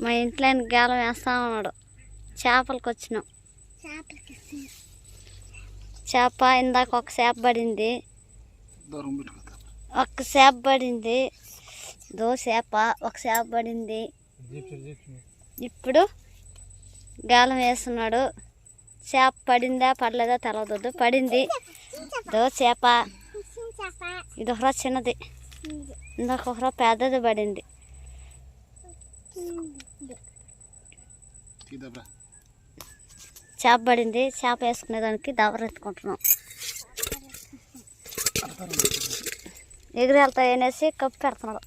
మా ఇంట్లో గాలం వేస్తా ఉన్నాడు. చేపలకు వచ్చినాం చేప ఇందాక ఒక చేప పడింది. ఒక చేప పడింది. దో చేప ఒక చేప పడింది. ఇప్పుడు గాలం వేస్తున్నాడు. చేప పడిందా పడలేదా తెలవదు పడింది. దో చేప. ఇది ఒకరో చిన్నది. ఇందాక ఒకరో పెద్దది పడింది. చేప పడింది. చేప వేసుకునే దానికి దవరెత్తుకుంటున్నాం ఎగిరెళ్తాయి అనేసి కప్పు పెడుతున్నాడు.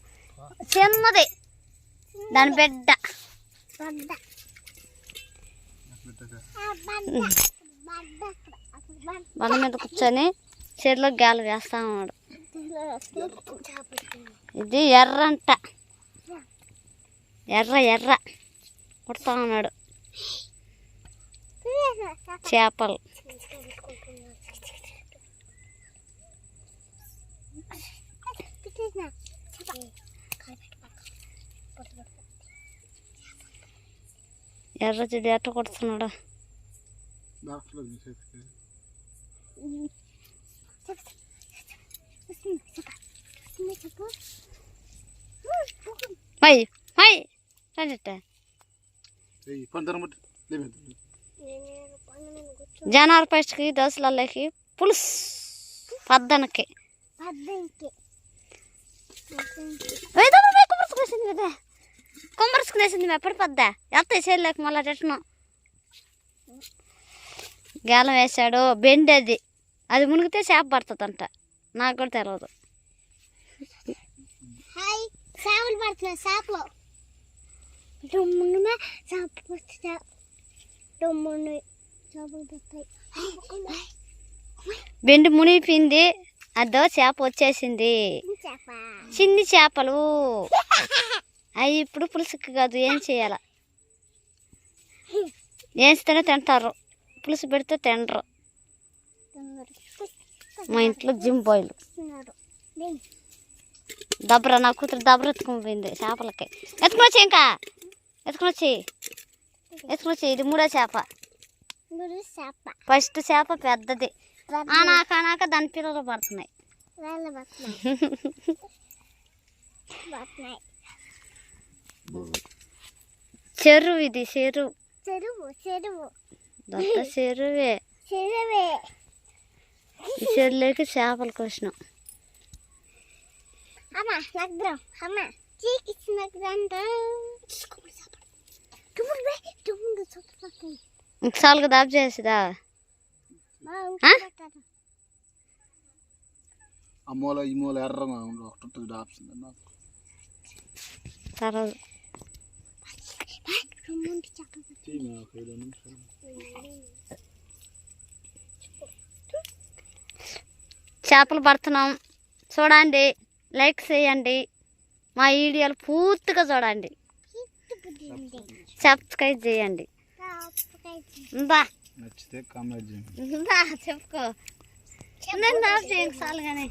చిన్నది. దాని బిడ్డ. బండ మీద కూర్చొని చేతిలో గాలి వేస్తా ఉన్నాడు. ఇది ఎర్రంట ఎర్ర ఎర్ర. కొడతా ఉన్నాడు చేపలు. ఎర్ర చెడు ఎట్ట కొడుతున్నాడు? My my. జనవరి ఫస్ట్కి దోశలకి పులుసు. పద్దనకి. కుమ్మరుసుకునేసింది కదా? కుమ్మరుసుకునేసింది ఎప్పుడు పద్ద? ఎంత చేయలేక మళ్ళీ రిటర్ను? గేలం వేసాడు బెండి అది. అది మునిగితే చేప పడుతుందంట. నాకు కూడా తెలియదు హాయ్ చేపలు పడుతున్నాయి చేపలు. డుమ్మున చేప వస్తా డుమ్మున చేపలు పడతాయి బెండి అదో చేప వచ్చేసింది చిన్ని చేపలు అవి ఇప్పుడు పులుసుకి కాదు ఏం చేయాల వేస్తేనే తింటారు పులుసు పెడితే తినరు మా ఇంట్లో జిమ్ బాయిలు దబ్బర నా కూతురు దబ్బర ఎత్తుకుని పోయింది చేపలకి ఎత్తుకుని వచ్చి ఇంకా ఎత్తుకుని వచ్చి ఎత్తుకుని వచ్చి ఇది మూడో చేప. ఫస్ట్ చేప పెద్దది. ఆనాక ఆనాక దాని పిల్లలు పడుతున్నాయి. చెరువు ఇది చెరువు. చెరువు చెరువు. చెరువే. చెరువే. చెరువులోకి చేపలు కోసినాం. అమ్మ నగ్రం అమ్మ చీకిచ్చి నగ్రం ఇంకసాలుగా దాబు చేసిదా? ఆ? మూల ఈ మూల ఒకటి తర్వాత. చేపలు పడుతున్నాం. చూడండి లైక్ చేయండి. మా వీడియోలు పూర్తిగా చూడండి. సబ్స్క్రైబ్ చేయండి. బా. నచ్చితే కామెంట్ చేయండి. బా చెప్పుకో. ఆఫ్ చేయండి చాలు కానీ